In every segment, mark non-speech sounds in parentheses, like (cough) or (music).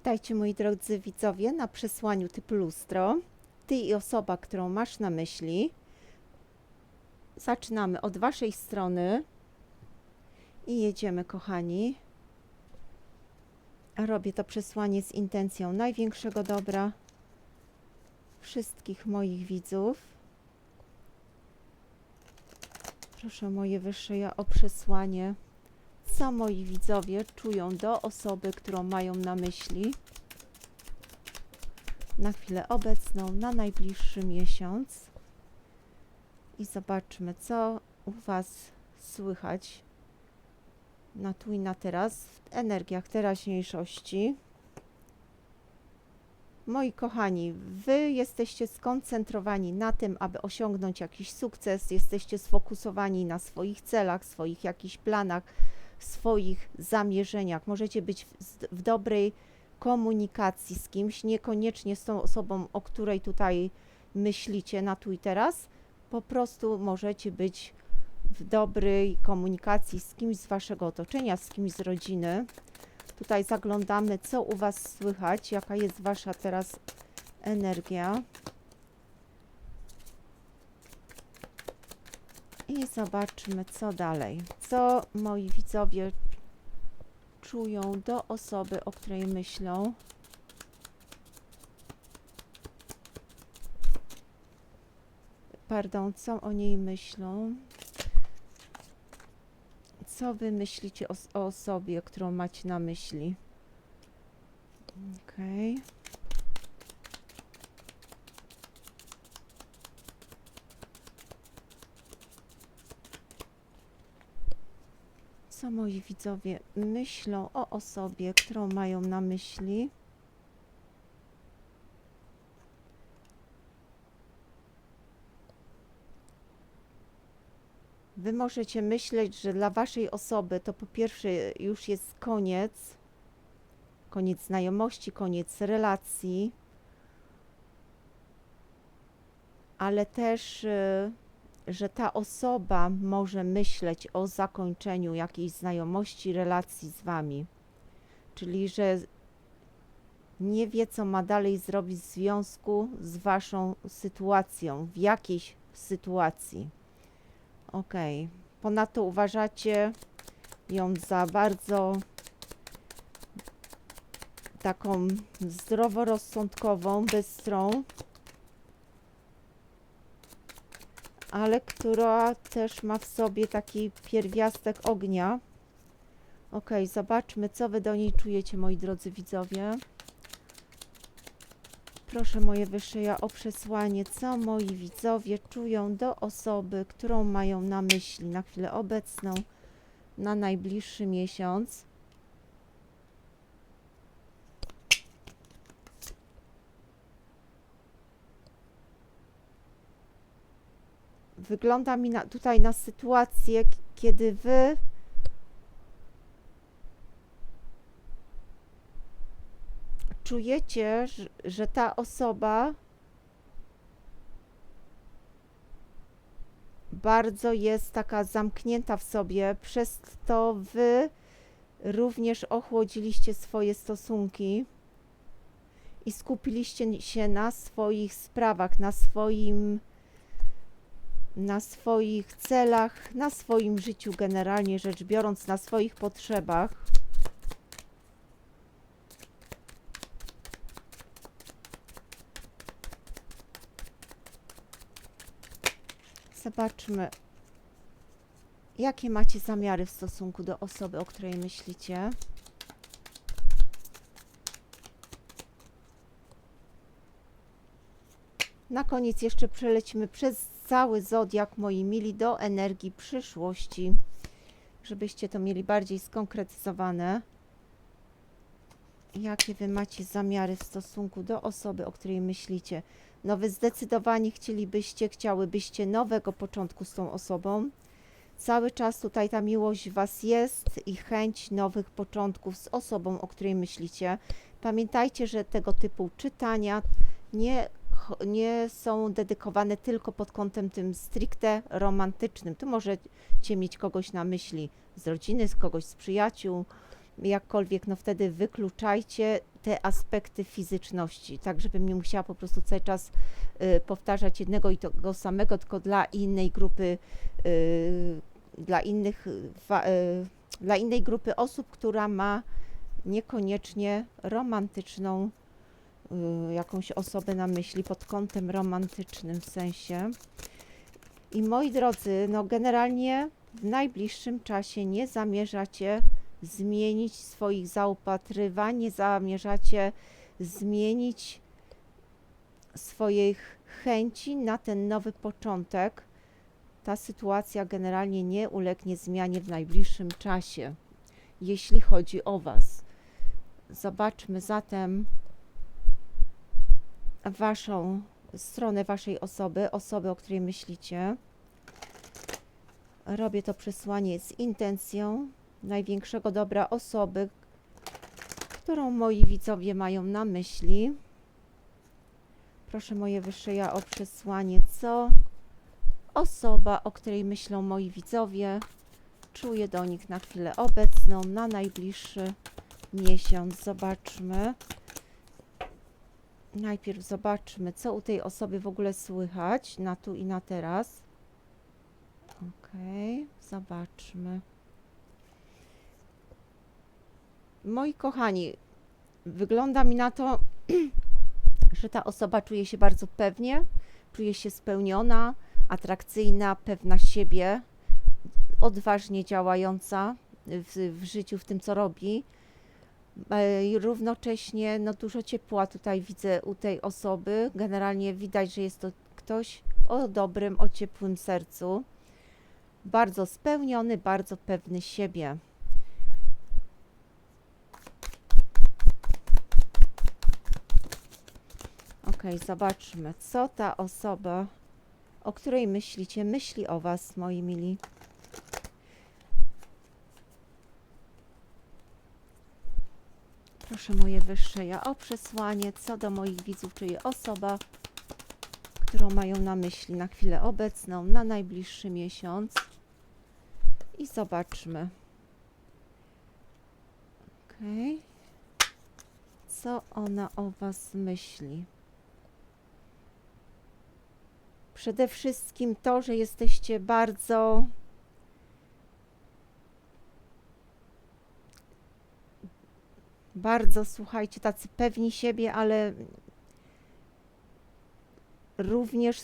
Witajcie moi drodzy widzowie na przesłaniu typu lustro. Ty i osoba, którą masz na myśli. Zaczynamy od waszej strony i jedziemy kochani. Robię to przesłanie z intencją największego dobra wszystkich moich widzów. Proszę moje wyższe ja o przesłanie co moi widzowie czują do osoby, którą mają na myśli na chwilę obecną, na najbliższy miesiąc. I zobaczmy, co u Was słychać na tu i na teraz, w energiach teraźniejszości. Moi kochani, Wy jesteście skoncentrowani na tym, aby osiągnąć jakiś sukces, jesteście sfokusowani na swoich celach, swoich jakichś planach, swoich zamierzeniach. Możecie być w, w dobrej komunikacji z kimś, niekoniecznie z tą osobą, o której tutaj myślicie na tu i teraz. Po prostu możecie być w dobrej komunikacji z kimś z waszego otoczenia, z kimś z rodziny. Tutaj zaglądamy, co u was słychać, jaka jest wasza teraz energia. I zobaczmy, co dalej. Co moi widzowie czują do osoby, o której myślą. Pardon, co o niej myślą. Co wy myślicie o, o osobie, którą macie na myśli? Okej. Co moi widzowie myślą o osobie, którą mają na myśli? Wy możecie myśleć, że dla waszej osoby to po pierwsze już jest koniec, koniec znajomości, koniec relacji, ale też, y, że ta osoba może myśleć o zakończeniu jakiejś znajomości, relacji z wami. Czyli, że nie wie, co ma dalej zrobić w związku z waszą sytuacją, w jakiejś sytuacji. Okej. Ponadto uważacie ją za bardzo taką zdroworozsądkową, bystrą, ale która też ma w sobie taki pierwiastek ognia. Okej, zobaczmy, co wy do niej czujecie, moi drodzy widzowie. Proszę moje wyższe ja o przesłanie, co moi widzowie czują do osoby, którą mają na myśli na chwilę obecną, na najbliższy miesiąc. Wygląda mi na, tutaj na sytuację, kiedy wy czujecie, że ta osoba bardzo jest taka zamknięta w sobie, przez to wy również ochłodziliście swoje stosunki i skupiliście się na swoich sprawach, na swoim na swoich celach, na swoim życiu generalnie rzecz biorąc, na swoich potrzebach. Zobaczmy, jakie macie zamiary w stosunku do osoby, o której myślicie. Na koniec jeszcze przelecimy przez cały zodiak, moi mili, do energii przyszłości, żebyście to mieli bardziej skonkretyzowane. Jakie wy macie zamiary w stosunku do osoby, o której myślicie? No wy zdecydowanie chcielibyście, chciałybyście nowego początku z tą osobą. Cały czas tutaj ta miłość w was jest i chęć nowych początków z osobą, o której myślicie. Pamiętajcie, że tego typu czytania nie, nie są dedykowane tylko pod kątem tym stricte romantycznym. Tu możecie mieć kogoś na myśli z rodziny, z kogoś z przyjaciół, jakkolwiek, no wtedy wykluczajcie te aspekty fizyczności, tak żebym nie musiała po prostu cały czas y, powtarzać jednego i tego samego, tylko dla innej grupy, y, dla innych, y, fa, y, dla innej grupy osób, która ma niekoniecznie romantyczną jakąś osobę na myśli pod kątem romantycznym w sensie. I moi drodzy, no generalnie w najbliższym czasie nie zamierzacie zmienić swoich zaopatrywań, nie zamierzacie zmienić swoich chęci na ten nowy początek. Ta sytuacja generalnie nie ulegnie zmianie w najbliższym czasie, jeśli chodzi o Was. Zobaczmy zatem Waszą stronę Waszej osoby, osoby, o której myślicie. Robię to przesłanie z intencją największego dobra osoby, którą moi widzowie mają na myśli. Proszę moje wyższe ja o przesłanie, co osoba, o której myślą moi widzowie, czuje do nich na chwilę obecną, na najbliższy miesiąc. Zobaczmy. Najpierw zobaczmy, co u tej osoby w ogóle słychać na tu i na teraz. Okej, zobaczmy. Moi kochani, wygląda mi na to, (clears throat) że ta osoba czuje się bardzo pewnie, czuje się spełniona, atrakcyjna, pewna siebie, odważnie działająca w, w życiu, w tym co robi. E, równocześnie no, dużo ciepła tutaj widzę u tej osoby. Generalnie widać, że jest to ktoś o dobrym, o ciepłym sercu. Bardzo spełniony, bardzo pewny siebie. Ok, zobaczmy, co ta osoba, o której myślicie, myśli o Was, moi mili. Proszę moje wyższe ja o przesłanie, co do moich widzów, czyli osoba, którą mają na myśli na chwilę obecną, na najbliższy miesiąc. I zobaczmy. Ok. Co ona o Was myśli? Przede wszystkim to, że jesteście bardzo bardzo, słuchajcie, tacy pewni siebie, ale również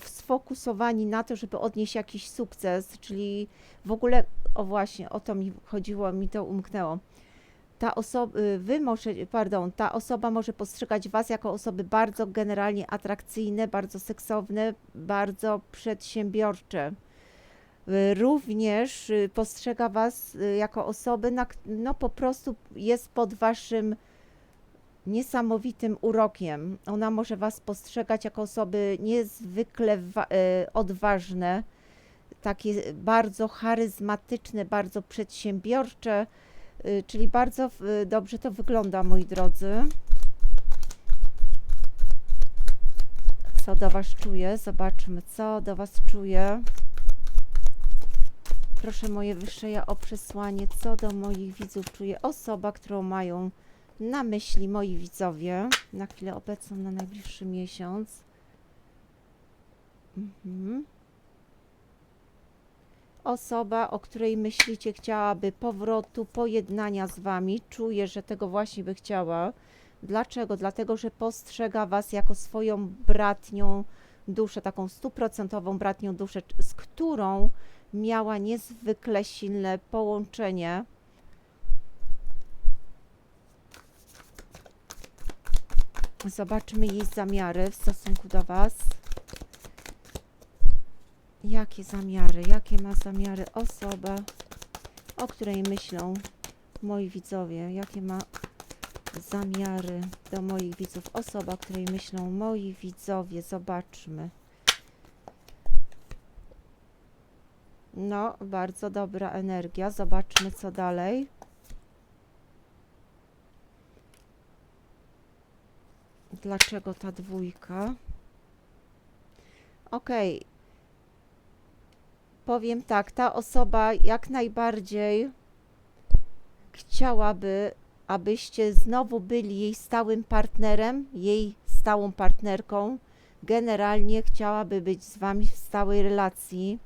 sfokusowani na to, żeby odnieść jakiś sukces, czyli w ogóle, o właśnie, o to mi chodziło, mi to umknęło. Ta osoba, wy może, pardon, ta osoba może postrzegać was jako osoby bardzo generalnie atrakcyjne, bardzo seksowne, bardzo przedsiębiorcze. Y, również y, postrzega Was y, jako osoby, na, no po prostu jest pod Waszym niesamowitym urokiem. Ona może Was postrzegać jako osoby niezwykle odważne, takie bardzo charyzmatyczne, bardzo przedsiębiorcze, czyli bardzo dobrze to wygląda, moi drodzy. Co do Was czuje? Zobaczmy, co do Was czuje. Proszę moje wyższe ja o przesłanie, co do moich widzów czuje osoba, którą mają na myśli moi widzowie na chwilę obecną, na najbliższy miesiąc. Mhm. Osoba, o której myślicie, chciałaby powrotu, pojednania z wami, czuje, że tego właśnie by chciała. Dlaczego? Dlatego, że postrzega was jako swoją bratnią duszę, taką stuprocentową bratnią duszę, z którą miała niezwykle silne połączenie. Zobaczmy jej zamiary w stosunku do Was. Jakie zamiary, jakie ma zamiary osoba, o której myślą moi widzowie, jakie ma zamiary do moich widzów osoba, o której myślą moi widzowie. Zobaczmy. No, bardzo dobra energia. Zobaczmy, co dalej. Dlaczego ta dwójka? Ok. Powiem tak, ta osoba jak najbardziej chciałaby, abyście znowu byli jej stałym partnerem, jej stałą partnerką. Generalnie chciałaby być z wami w stałej relacji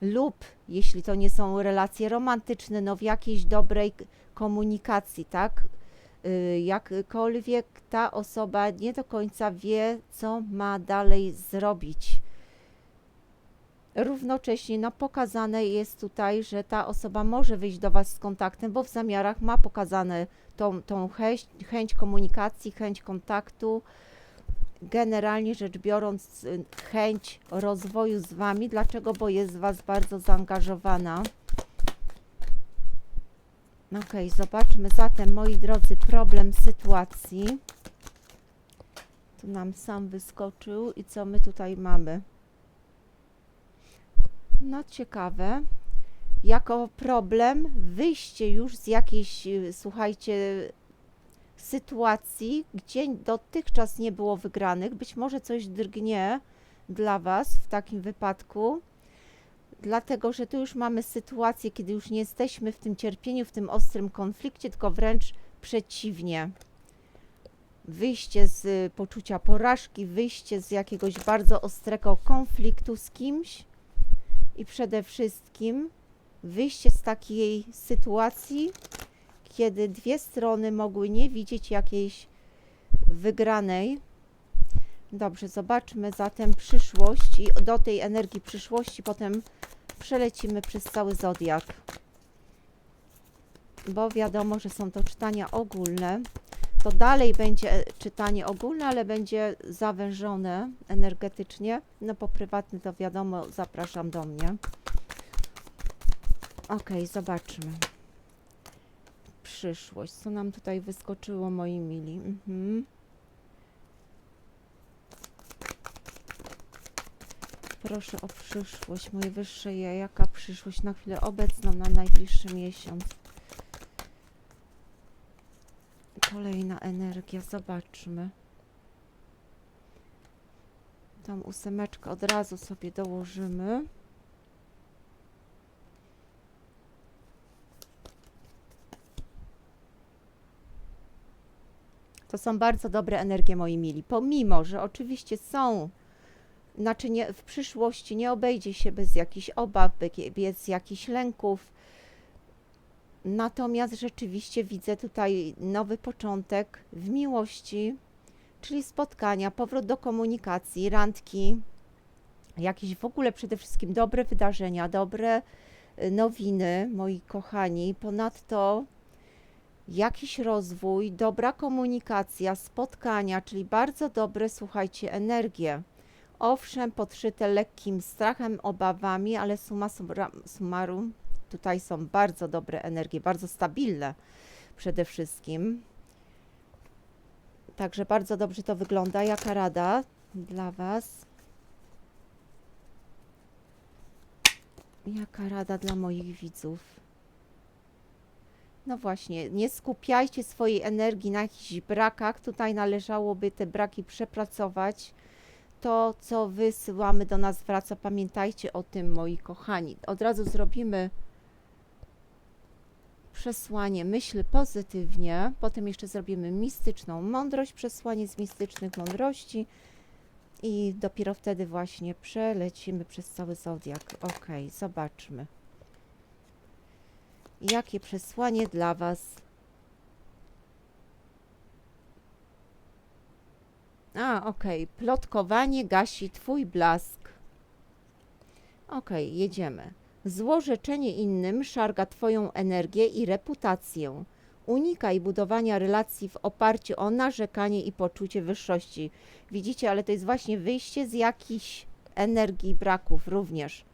lub jeśli to nie są relacje romantyczne, no w jakiejś dobrej komunikacji, tak? Y, Jakkolwiek ta osoba nie do końca wie, co ma dalej zrobić. Równocześnie no, pokazane jest tutaj, że ta osoba może wyjść do Was z kontaktem, bo w zamiarach ma pokazane tą, tą chęć, chęć komunikacji, chęć kontaktu, generalnie rzecz biorąc, y, chęć rozwoju z Wami. Dlaczego? Bo jest w Was bardzo zaangażowana. Ok, zobaczmy zatem, moi drodzy, problem sytuacji. Tu nam sam wyskoczył i co my tutaj mamy? No ciekawe. Jako problem wyjście już z jakiejś, y, słuchajcie, sytuacji, gdzie dotychczas nie było wygranych. Być może coś drgnie dla Was w takim wypadku, dlatego że tu już mamy sytuację, kiedy już nie jesteśmy w tym cierpieniu, w tym ostrym konflikcie, tylko wręcz przeciwnie. Wyjście z poczucia porażki, wyjście z jakiegoś bardzo ostrego konfliktu z kimś i przede wszystkim wyjście z takiej sytuacji, kiedy dwie strony mogły nie widzieć jakiejś wygranej. Dobrze, zobaczmy zatem przyszłość i do tej energii przyszłości potem przelecimy przez cały zodiak. Bo wiadomo, że są to czytania ogólne. To dalej będzie e, czytanie ogólne, ale będzie zawężone energetycznie. No po prywatny to wiadomo, zapraszam do mnie. Ok, zobaczmy przyszłość. Co nam tutaj wyskoczyło, moi mili? Mhm. Proszę o przyszłość, moje wyższe ja. Jaka przyszłość na chwilę obecną, na najbliższy miesiąc? Kolejna energia, zobaczmy. Tą ósemeczkę od razu sobie dołożymy. To są bardzo dobre energie, moi mili. Pomimo, że oczywiście są, znaczy nie, w przyszłości nie obejdzie się bez jakichś obaw, be- bez jakichś lęków. Natomiast rzeczywiście widzę tutaj nowy początek w miłości, czyli spotkania, powrót do komunikacji, randki, jakieś w ogóle przede wszystkim dobre wydarzenia, dobre y, nowiny, moi kochani. Ponadto jakiś rozwój, dobra komunikacja, spotkania, czyli bardzo dobre, słuchajcie, energie. Owszem, podszyte lekkim strachem, obawami, ale sumra- summarum tutaj są bardzo dobre energie, bardzo stabilne przede wszystkim. Także bardzo dobrze to wygląda. Jaka rada dla Was? Jaka rada dla moich widzów? No właśnie, nie skupiajcie swojej energii na jakichś brakach. Tutaj należałoby te braki przepracować. To, co wysyłamy do nas wraca. Pamiętajcie o tym, moi kochani. Od razu zrobimy przesłanie myśl pozytywnie. Potem jeszcze zrobimy mistyczną mądrość, przesłanie z mistycznych mądrości. I dopiero wtedy właśnie przelecimy przez cały zodiak. Ok, zobaczmy. Jakie przesłanie dla Was? A, okej. Plotkowanie gasi Twój blask. Okej, jedziemy. Złorzeczenie innym szarga Twoją energię i reputację. Unikaj budowania relacji w oparciu o narzekanie i poczucie wyższości. Widzicie, ale to jest właśnie wyjście z jakichś energii braków również.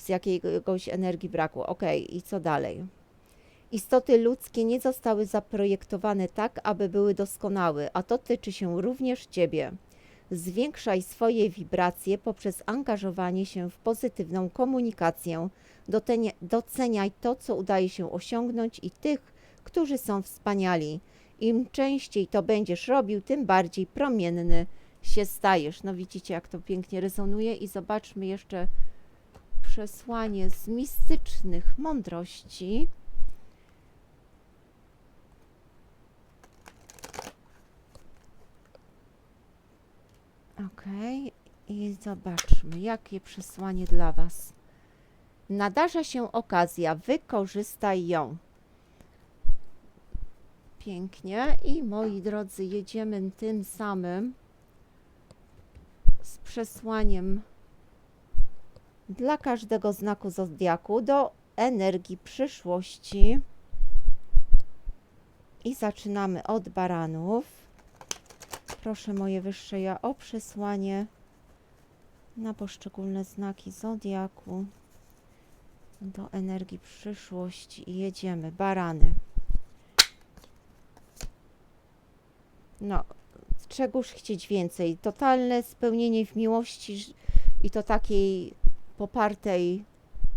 Z jakiegoś energii braku. Okej, i co dalej? Istoty ludzkie nie zostały zaprojektowane tak, aby były doskonałe, a to tyczy się również Ciebie. Zwiększaj swoje wibracje poprzez angażowanie się w pozytywną komunikację. Doceniaj to, co udaje się osiągnąć i tych, którzy są wspaniali. Im częściej to będziesz robił, tym bardziej promienny się stajesz. No widzicie, jak to pięknie rezonuje i zobaczmy jeszcze przesłanie z mistycznych mądrości. Ok, i zobaczmy, jakie przesłanie dla Was. Nadarza się okazja, wykorzystaj ją. Pięknie. I moi drodzy, jedziemy tym samym z przesłaniem dla każdego znaku zodiaku do energii przyszłości. I zaczynamy od baranów. Proszę moje wyższe ja o przesłanie na poszczególne znaki zodiaku do energii przyszłości i jedziemy. Barany. No, czegoż chcieć więcej? Totalne spełnienie w miłości i to takiej popartej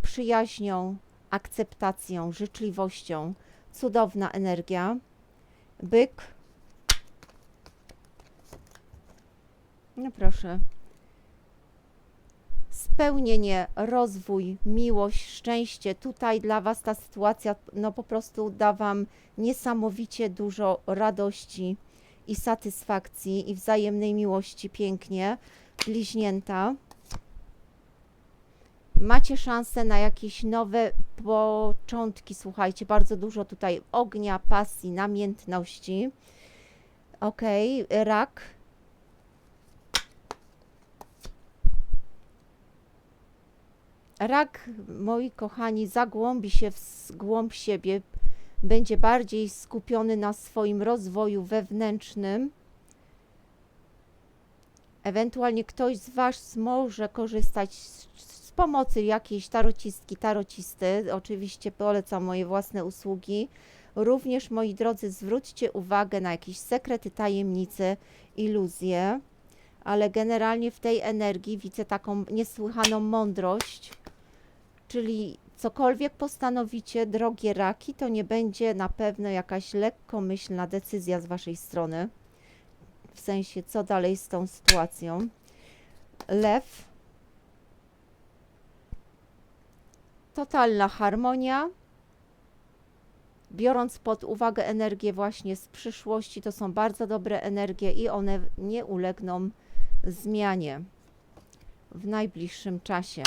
przyjaźnią, akceptacją, życzliwością. Cudowna energia. Byk. No proszę. Spełnienie, rozwój, miłość, szczęście. Tutaj dla Was ta sytuacja no po prostu da Wam niesamowicie dużo radości i satysfakcji i wzajemnej miłości. Pięknie. Bliźnięta. Macie szansę na jakieś nowe początki. Słuchajcie, bardzo dużo tutaj ognia, pasji, namiętności. Okej, rak. Rak, moi kochani, zagłębi się w głąb siebie, będzie bardziej skupiony na swoim rozwoju wewnętrznym. Ewentualnie ktoś z Was może korzystać z pomocy jakiejś tarocistki, tarocisty. Oczywiście polecam moje własne usługi. Również, moi drodzy, zwróćcie uwagę na jakieś sekrety, tajemnice, iluzje, ale generalnie w tej energii widzę taką niesłychaną mądrość, czyli cokolwiek postanowicie, drogie raki, to nie będzie na pewno jakaś lekkomyślna decyzja z Waszej strony. W sensie, co dalej z tą sytuacją. Lew. Totalna harmonia. Biorąc pod uwagę energię właśnie z przyszłości, to są bardzo dobre energie i one nie ulegną zmianie w najbliższym czasie.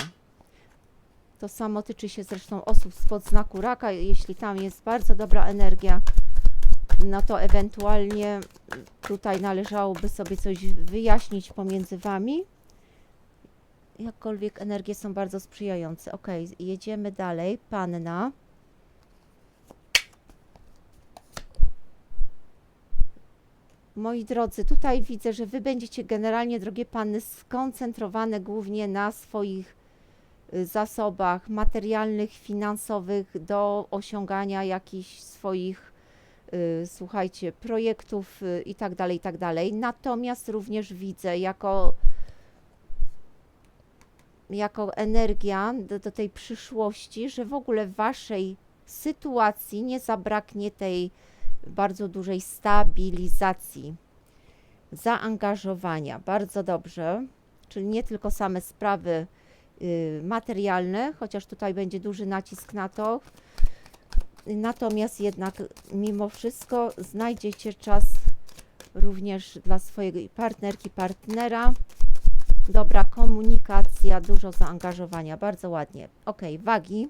To samo tyczy się zresztą osób spod znaku raka. Jeśli tam jest bardzo dobra energia, no to ewentualnie tutaj należałoby sobie coś wyjaśnić pomiędzy Wami. Jakkolwiek energie są bardzo sprzyjające. Ok, jedziemy dalej. Panna. Moi drodzy, tutaj widzę, że Wy będziecie generalnie, drogie panny, skoncentrowane głównie na swoich y, zasobach materialnych, finansowych do osiągania jakichś swoich, y, słuchajcie, projektów y, i tak dalej, i tak dalej. Natomiast również widzę jako, jako energia do, do tej przyszłości, że w ogóle w waszej sytuacji nie zabraknie tej bardzo dużej stabilizacji, zaangażowania. Bardzo dobrze. Czyli nie tylko same sprawy y, materialne, chociaż tutaj będzie duży nacisk na to. Natomiast jednak mimo wszystko znajdziecie czas również dla swojej partnerki, partnera. Dobra komunikacja, dużo zaangażowania, bardzo ładnie. Ok, wagi.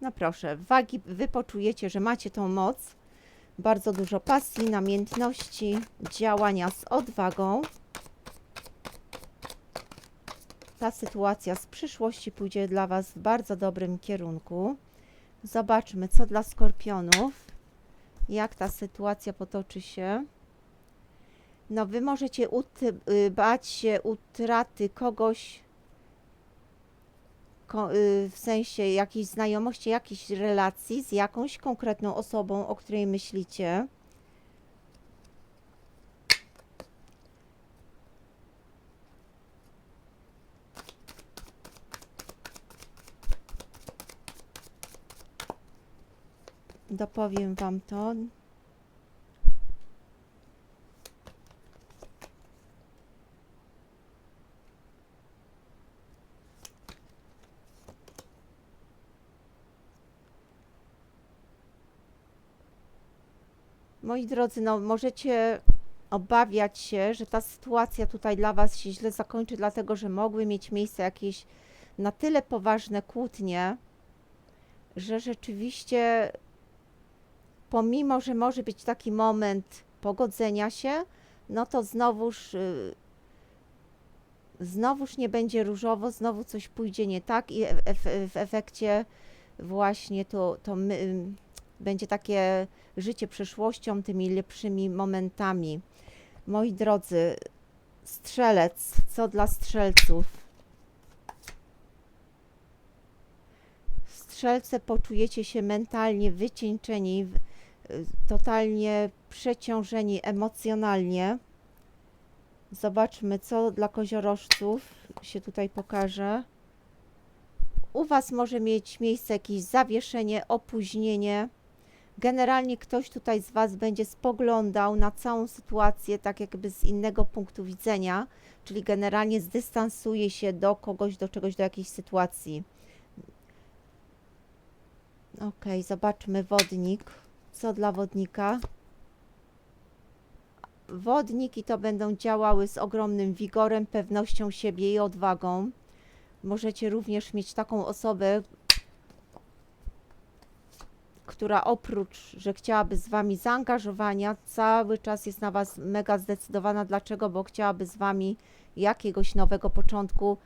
No proszę, wagi, wy poczujecie, że macie tą moc. Bardzo dużo pasji, namiętności, działania z odwagą. Ta sytuacja z przyszłości pójdzie dla Was w bardzo dobrym kierunku. Zobaczmy, co dla skorpionów. Jak ta sytuacja potoczy się. No, Wy możecie y, bać się utraty kogoś, ko- y, w sensie jakiejś znajomości, jakiejś relacji z jakąś konkretną osobą, o której myślicie. Dopowiem Wam to. Moi drodzy, no możecie obawiać się, że ta sytuacja tutaj dla Was się źle zakończy, dlatego że mogły mieć miejsce jakieś na tyle poważne kłótnie, że rzeczywiście, pomimo, że może być taki moment pogodzenia się, no to znowuż, y, znowuż nie będzie różowo, znowu coś pójdzie nie tak i e- w efekcie właśnie to, to my, będzie takie życie przeszłością, tymi lepszymi momentami. Moi drodzy, strzelec, co dla strzelców? Strzelce poczujecie się mentalnie wycieńczeni, totalnie przeciążeni emocjonalnie. Zobaczmy, co dla koziorożców się tutaj pokaże. U Was może mieć miejsce jakieś zawieszenie, opóźnienie. Generalnie ktoś tutaj z Was będzie spoglądał na całą sytuację tak jakby z innego punktu widzenia, czyli generalnie zdystansuje się do kogoś, do czegoś, do jakiejś sytuacji. Ok, zobaczmy wodnik. Co dla wodnika? Wodniki to będą działały z ogromnym wigorem, pewnością siebie i odwagą. Możecie również mieć taką osobę, która oprócz, że chciałaby z wami zaangażowania, cały czas jest na was mega zdecydowana. Dlaczego? Bo chciałaby z wami jakiegoś nowego początku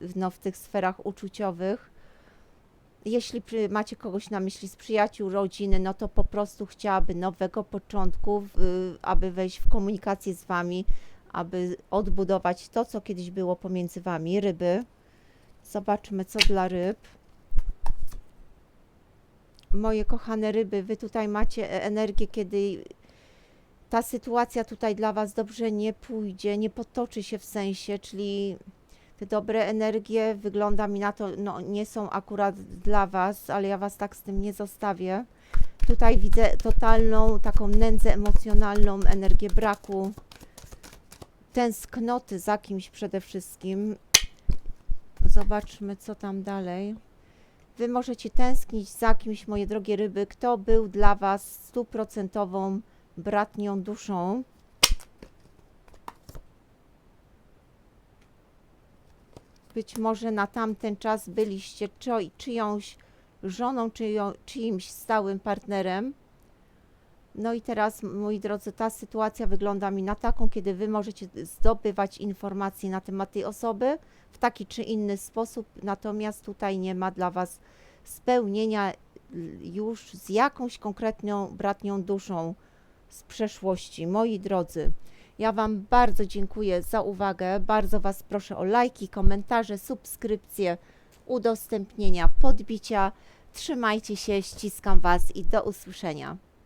w, no, w tych sferach uczuciowych. Jeśli macie kogoś na myśli z przyjaciół, rodziny, no to po prostu chciałaby nowego początku, w, aby wejść w komunikację z wami, aby odbudować to, co kiedyś było pomiędzy wami. Ryby. Zobaczmy, co dla ryb. Moje kochane ryby, wy tutaj macie e- energię, kiedy ta sytuacja tutaj dla was dobrze nie pójdzie, nie potoczy się w sensie, czyli te dobre energie, wygląda mi na to, no nie są akurat dla was, ale ja was tak z tym nie zostawię. Tutaj widzę totalną taką nędzę emocjonalną, energię braku, tęsknoty za kimś przede wszystkim. Zobaczmy, co tam dalej. Wy możecie tęsknić za kimś, moje drogie ryby, kto był dla Was stuprocentową bratnią duszą. Być może na tamten czas byliście czy, czyjąś żoną, czyją, czyimś stałym partnerem. No i teraz, moi drodzy, ta sytuacja wygląda mi na taką, kiedy Wy możecie zdobywać informacje na temat tej osoby w taki czy inny sposób, natomiast tutaj nie ma dla Was spełnienia już z jakąś konkretną bratnią duszą z przeszłości. Moi drodzy, ja Wam bardzo dziękuję za uwagę. Bardzo Was proszę o lajki, komentarze, subskrypcje, udostępnienia, podbicia. Trzymajcie się, ściskam Was i do usłyszenia.